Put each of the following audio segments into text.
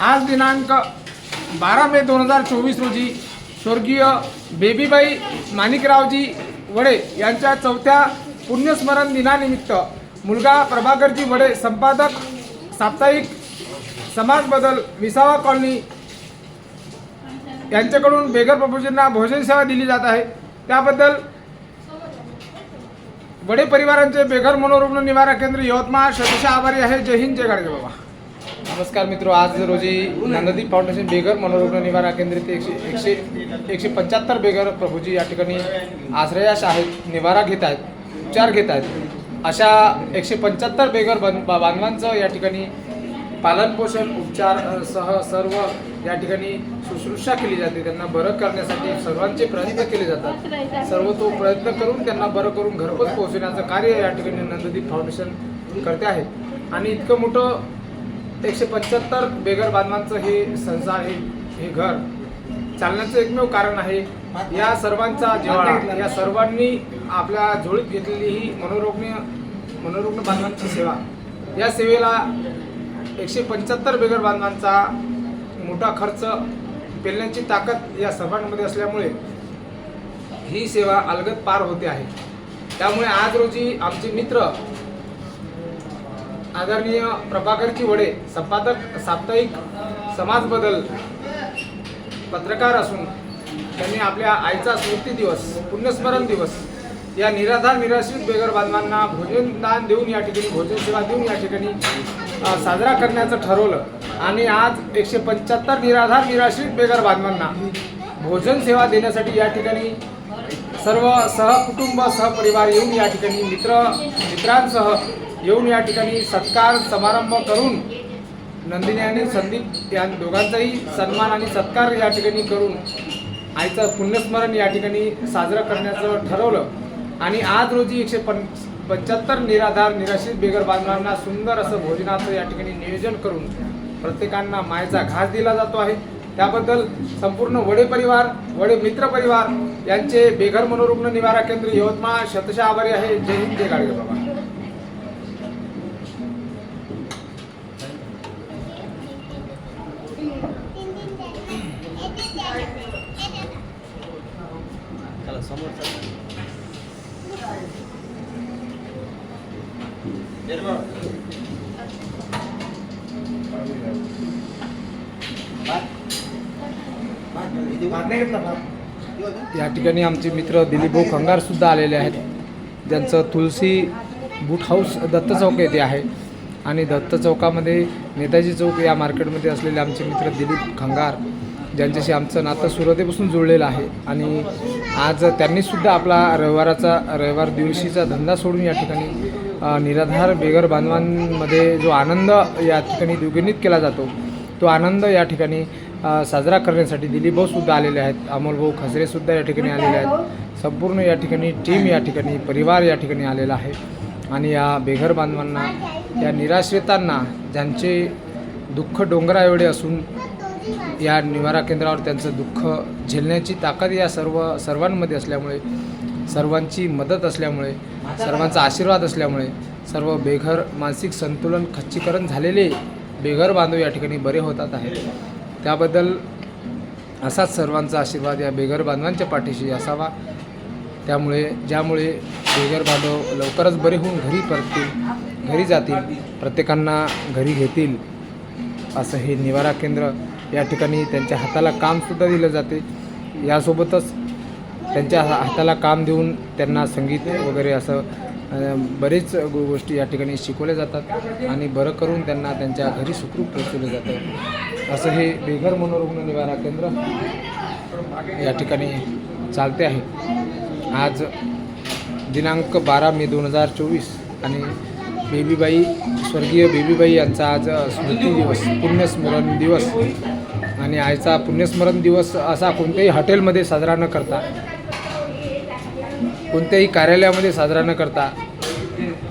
आज दिनांक बारा मे दोन हजार चोवीस रोजी स्वर्गीय बेबीबाई माणिकरावजी वडे यांच्या चौथ्या पुण्यस्मरण दिनानिमित्त मुलगा प्रभाकरजी वडे संपादक साप्ताहिक समाज बदल विसावा कॉलनी यांच्याकडून बेघर प्रभूजींना भोजनसेवा दिली जात आहे. त्याबद्दल वडे परिवारांचे बेघर मनोरुग्ण निवारा केंद्र यवतमाळ शतशः आभारी आहे. जय हिंद जय गाडगे बाबा. नमस्कार मित्र आज रोजी ज्ञानदीप फाउंडेशन बेघर मनोरुग्ण निवारा केंद्रित एकशे एकशे एकशे पंच्याहत्तर बेघर प्रभूजी या ठिकाणी आश्रयाश आहेत निवारा घेत आहेत उपचार घेत आहेत. अशा एकशे पंच्याहत्तर बेघर बन बा- बांधवांचं या ठिकाणी पालनपोषण उपचार सह सर्व या ठिकाणी शुश्रूषा केली जाते. त्यांना बरं करण्यासाठी सर्वांचे प्रयत्न केले जातात. सर्व तो प्रयत्न करून त्यांना बरं करून घरपोच पोहोचवण्याचं कार्य या ठिकाणी नंददीप फाउंडेशन करते आहे. आणि इतकं मोठं एकशे पंच्याहत्तर बेघर बांधवांचं हे संसार हे हे घर चालण्याचं एकमेव कारण आहे. या सर्वांचा जिव्हाळा या सर्वांनी आपल्या झोळीत घेतलेली ही मनोरुग्ण मनोरुग्ण बांधवांची सेवा. या सेवेला एकशे पंच्याहत्तर बेघर बांधवांचा मोठा खर्च पेलण्याची ताकद या सर्वांमध्ये असल्यामुळे ही सेवा अलगद पार होते आहे. त्यामुळे आज रोजी आमचे मित्र आदरणीय प्रभाकरची वडे संपादक साप्ताहिक समाज बदल पत्रकार असून त्यांनी आपल्या आईचा स्मृती दिवस पुण्यस्मरण दिवस या निराधार निराश्रित बेघर बांधवांना भोजनदान देऊन या ठिकाणी भोजन सेवा देऊन या ठिकाणी साजरा करण्याचं ठरवलं. आणि आज एकशे पंच्याहत्तर निराधार निराश्रित बेघर बांधवांना भोजन सेवा देण्यासाठी या ठिकाणी सर्व सहकुटुंब सहपरिवार येऊन या ठिकाणी मित्र मित्रांसह येऊन या ठिकाणी सत्कार समारंभ करून नंदिनी आणि संदीप या दोघांचाही सन्मान आणि सत्कार या ठिकाणी करून आईचं पुण्यस्मरण या ठिकाणी साजरं करण्याचं ठरवलं. आणि आज रोजी एकशे पं पंच्याहत्तर निराधार निराश्रित बेघर बांधवांना सुंदर असं भोजनाचं या ठिकाणी नियोजन करून प्रत्येकांना मायेचा घास दिला जातो आहे. त्याबद्दल संपूर्ण वडे परिवार वडे मित्र परिवार यांचे बेघर मनोरुग्ण निवारा केंद्र यवतमाळ शतशः आभारी आहे. जय हिंद जय गाडगे बाबा. या ठिकाणी आमचे मित्र दिलीप भाऊ खंगार सुद्धा आलेले आहेत. ज्यांचं तुलसी बूट हाऊस दत्त चौक येथे आहे. आणि दत्त चौकामध्ये नेताजी चौक या मार्केटमध्ये असलेले आमचे मित्र दिलीप खंगार ज्यांच्याशी आमचं नातं सुरुवातीपासून जुळलेलं आहे. आणि आज त्यांनीसुद्धा आपला रविवाराचा रविवार दिवशीचा धंदा सोडून या ठिकाणी निराधार बेघर बांधवांमध्ये जो आनंद या ठिकाणी द्विगुणित केला जातो तो आनंद या ठिकाणी साजरा करण्यासाठी दिलीपभाऊसुद्धा आलेले आहेत अमोलभाऊ खसरेसुद्धा या ठिकाणी आलेले आहेत. संपूर्ण या ठिकाणी टीम या ठिकाणी परिवार या ठिकाणी आलेला आहे. आणि या बेघर बांधवांना या निराश्रितांना ज्यांचे दुःख डोंगरा एवढे असून या निवारा केंद्रावर त्यांचं दुःख झेलण्याची ताकद या सर्व सर्वांमध्ये असल्यामुळे सर्वांची मदत असल्यामुळे सर्वांचा आशीर्वाद असल्यामुळे सर्व बेघर मानसिक संतुलन खच्चीकरण झालेले बेघर बांधव या ठिकाणी बरे होतात आहेत. त्याबद्दल असाच सर्वांचा आशीर्वाद या बेघर बांधवांच्या पाठीशी असावा. त्यामुळे ज्यामुळे बेघर बांधव लवकरच बरे होऊन घरी परतील घरी जातील प्रत्येकांना घरी घेतील असं हे निवारा केंद्र या ठिकाणी त्यांच्या हाताला कामसुद्धा दिलं जाते. यासोबतच त्यांच्या हा- हाताला काम देऊन त्यांना संगीत वगैरे असं बरेच गो गोष्टी या ठिकाणी शिकवल्या जातात आणि बरं करून त्यांना त्यांच्या घरी सुखरूप पोचवलं जातं. असं हे बेघर मनोरुग्ण निवारा केंद्र या ठिकाणी चालते आहे. आज दिनांक बारा मे दोन हजार चोवीस आणि बेबीबाई स्वर्गीय बेबीबाई यांचा आज स्मृती दिवस पुण्यस्मरण दिवस. आणि आजचा पुण्यस्मरण दिवस असा कोणत्याही हॉटेलमध्ये साजरा न करता कोणत्याही कार्यालयामध्ये साजरा न करता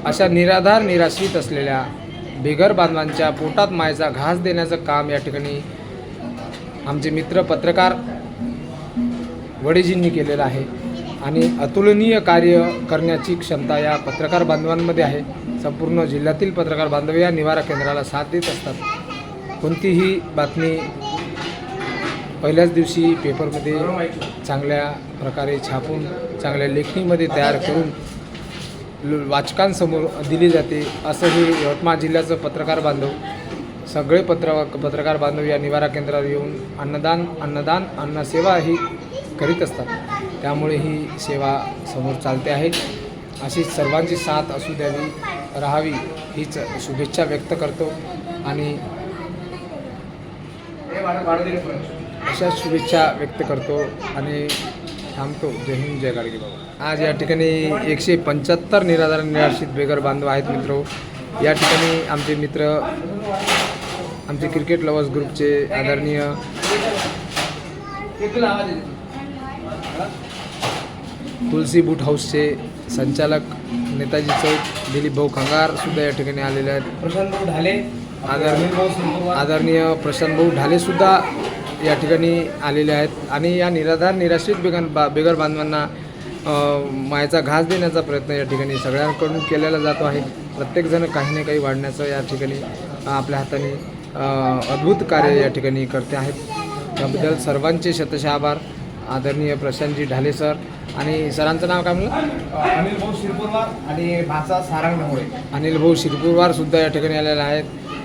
अशा निराधार निराश्रित असलेल्या बेघर बांधवांच्या पोटात मायचा घास देण्याचं काम या ठिकाणी आमचे मित्र पत्रकार वडेजींनी केलेलं आहे. आणि अतुलनीय कार्य करण्याची क्षमता या पत्रकार बांधवांमध्ये आहे. संपूर्ण जिल्ह्यातील पत्रकार बांधव या निवारा केंद्राला साथ देत असतात. कोणतीही बातमी पहिल्याच दिवशी पेपरमध्ये चांगल्या प्रकारे छापून चांगल्या लेखणीमध्ये तयार करून वाचकांसमोर दिली जाते असं हे यवतमाळ जिल्ह्याचं पत्रकार बांधव सगळे पत्र पत्रकार बांधव या निवारा केंद्रावर येऊन अन्नदान अन्नदान अन्नसेवा ही करीत असतात. त्यामुळे ही सेवा समोर चालते आहे. अशी सर्वांची साथ असू द्यावी राहावी हीच शुभेच्छा व्यक्त करतो. आणि अशा शुभेच्छा व्यक्त करतो आणि थांबतो. जय हिंद जय गाडगे बाबा. आज या ठिकाणी एकशे पंच्याहत्तर निराधार निराश्रित बेगर बांधव आहेत मित्र. या ठिकाणी आमचे मित्र आमचे क्रिकेट लवर्स ग्रुपचे आदरणीय तुलसी बूट हाऊसचे संचालक नेताजी चौक दिलीप भाऊ खंगार सुद्धा या ठिकाणी आलेले आहेत. प्रशांत भाऊ ढाले आदरणीय आदरणीय प्रशांत भाऊ ढालेसुद्धा या ठिकाणी आलेले आहेत. आणि या निराधार निराश्रित बेगन बा बेगर बांधवांना मायेचा घास देण्याचा प्रयत्न या ठिकाणी सगळ्यांकडून केलेला जातो आहे. प्रत्येकजण काही ना काही वाढण्याचं या ठिकाणी आपल्या हाताने अद्भुत कार्य या ठिकाणी करते आहेत. त्याबद्दल सर्वांचे शतशः आभार. आदरणीय प्रशांतजी ढाले सर. आणि सरांचं नाव काय म्हणलं? अनिल भाऊ शिरपूरवार आणि भाचा सारंग ढवळे अनिल भाऊ शिरपूरवार सुद्धा या ठिकाणी आलेले आहेत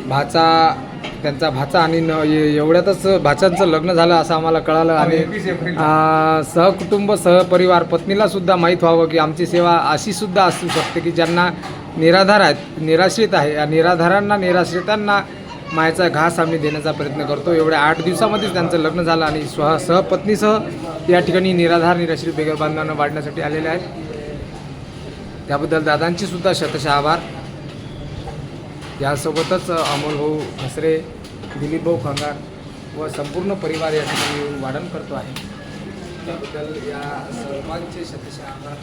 भाचा त्यांचा भाचा आणि न एवढ्यातच भाच्यांचं लग्न झालं असं आम्हाला कळालं. आणि सहकुटुंब सहपरिवार पत्नीला सुद्धा माहीत व्हावं की आमची सेवा अशी सुद्धा असू शकते की ज्यांना निराधार आहेत निराश्रित आहे. या निराधारांना निराश्रितांना मायेचा घास आम्ही देण्याचा प्रयत्न करतो. एवढ्या आठ दिवसामध्येच त्यांचं लग्न झालं आणि स्व सहपत्नीसह या ठिकाणी निराधार निराश्रित बेगर बांधवांना वाढण्यासाठी आलेले आहेत. त्याबद्दल दादांची सुद्धा शतशः आभार. यासोबतच अमोल भाऊ खसरे दिलीप भाऊ खंगार व संपूर्ण परिवार या ठिकाणी येऊन वाढण करतो आहे. त्याबद्दल या सर्वांचे शतशः आभार.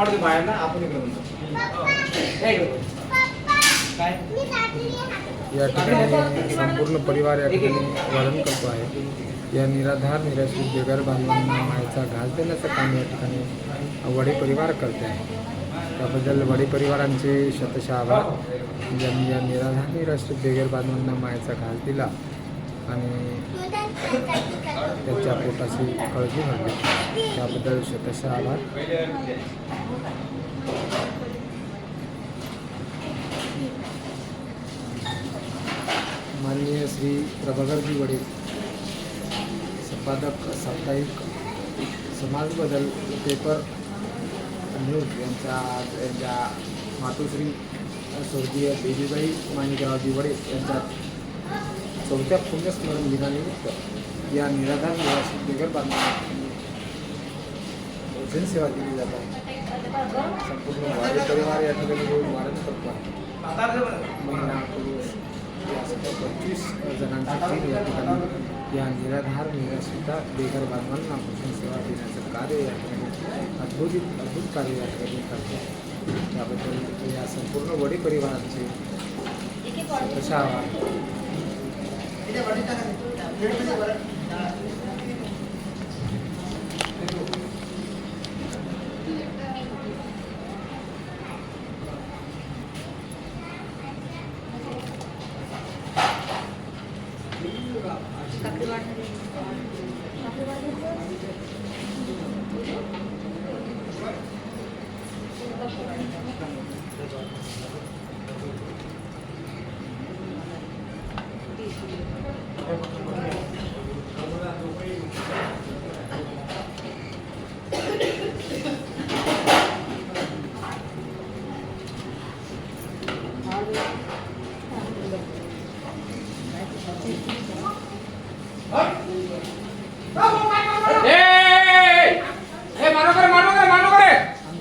त्यांना बाहेर ना आपण इकडे म्हणतो या ठिकाणी संपूर्ण परिवार या ठिकाणी वर्णन करतो आहे. या निराधार निराश्रित बेघर बांधवांना मायेचा घास देण्याचं काम या ठिकाणी वडे परिवार करते आहे. त्याबद्दल वडे परिवारांचे शतशः आभार. ज्यांनी या निराधार निराश्रित बेघर बांधवांना मायेचा घास दिला आणि त्यांच्या पोटाची काळजी घडली त्याबद्दल स्वतःचे आभार. माननीय श्री प्रभाकरजी वडील संपादक साप्ताहिक समाज बदल पेपर न्यूज यांच्या यांच्या मातोश्री स्वर्गीय बेबीबाई माणिकरावजी वडे यांच्या चौथ्या पुण्यस्मरण दिनानिमित्त या निराधार निवासी बेगर बांधवांना भोजन सेवा दिली जात आहे. संपूर्ण वाडी परिवार या ठिकाणी येऊन वाढत करतो आहे. महिला पुरुष या पंचवीस जणांची टीम या ठिकाणी या निराधार निराश्रिता बेघर बांधवांना भोजन सेवा देण्याचं कार्य या ठिकाणी अद्भुत अद्भुत कार्य या ठिकाणी करते त्याबद्दल या संपूर्ण वडी परिवारांचे कशा आभार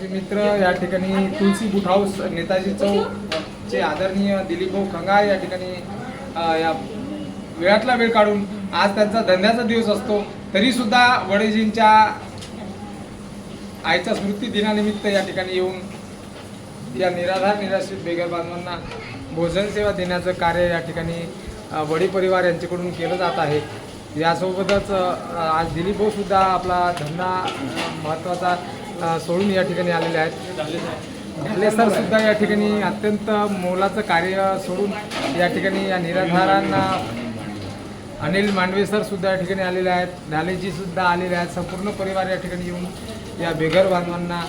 मित्र या ठिकाणी तुलसी बुट हाऊस नेताजी चौकचे आदरणीय दिलीपभाऊ खंगार या ठिकाणी या वेळातला वेळ काढून आज त्यांचा धंद्याचा दिवस असतो. तरी सुद्धा वडेजींच्या आईच्या स्मृती दिनानिमित्त या ठिकाणी येऊन या निराधार निराश्रित बेघर बांधवांना भोजन सेवा देण्याचं कार्य या ठिकाणी वडी परिवार यांच्याकडून केलं जात आहे. यासोबतच आज दिलीप सुद्धा आपला धंदा महत्त्वाचा सोडून या ठिकाणी आलेले आहेत. ढाले सर सुद्धा या ठिकाणी अत्यंत मोलाचं कार्य सोडून या ठिकाणी या निराधारांना अनिल मांडवे सर सुद्धा या ठिकाणी आलेले आहेत. ढालेजी सुद्धा आलेले आहेत. संपूर्ण परिवार या ठिकाणी येऊन या बेघर बांधवांना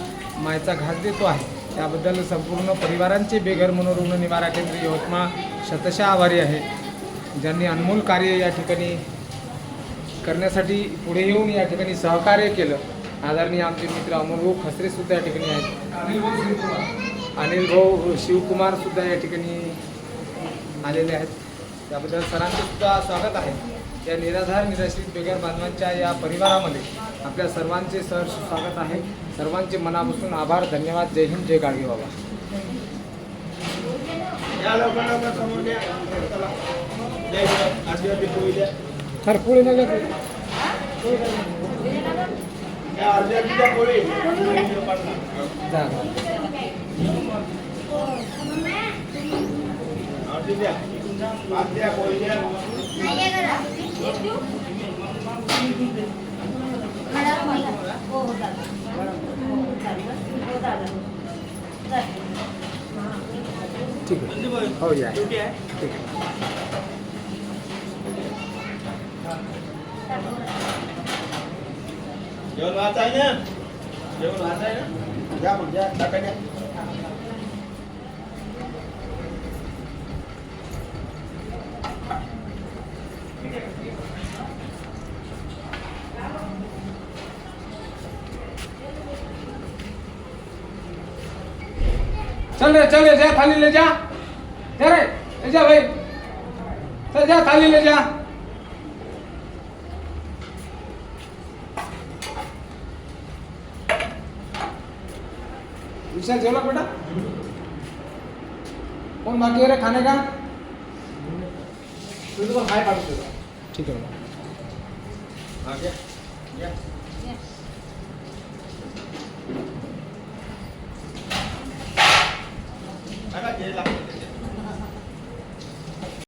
मायचा घास देतो आहे. त्याबद्दल संपूर्ण परिवारांचे बेघर मनोरुग्ण निवारा केंद्र यवतमाळ शतशः आभारी आहे. ज्यांनी अनमोल कार्य या ठिकाणी करण्यासाठी पुढे येऊन या ठिकाणी सहकार्य केलं. आदरणीय आमचे मित्र अमोल भाऊ खसरे सुद्धा या ठिकाणी आहेत. अनिल भाऊ शिवकुमार अनिल भाऊ शिवकुमार सुद्धा या ठिकाणी आलेले आहेत. त्याबद्दल सरांचे सुद्धा स्वागत आहे. या निराधार निराश्रित बेघर बांधवांच्या या परिवारामध्ये आपल्या सर्वांचे सर स्वागत आहे. सर्वांचे मनापासून आभार धन्यवाद. जय हिंद जय गाडगे बाबा. सर पुढे नका ठीक आहे. हो या ठीक आहे जेवण व्हायचं आहे ना जेवण व्हायचं आहे ना द्या मग द्या टाका द्या चल रे चल रे जा थाली ले जा जा रे ले जा भाई चल जा थाली ले जा विशाल जेवला बेटा? कौन बाकी है रे? खाने का? तुझं पण हाय काढून तुझं ठीक है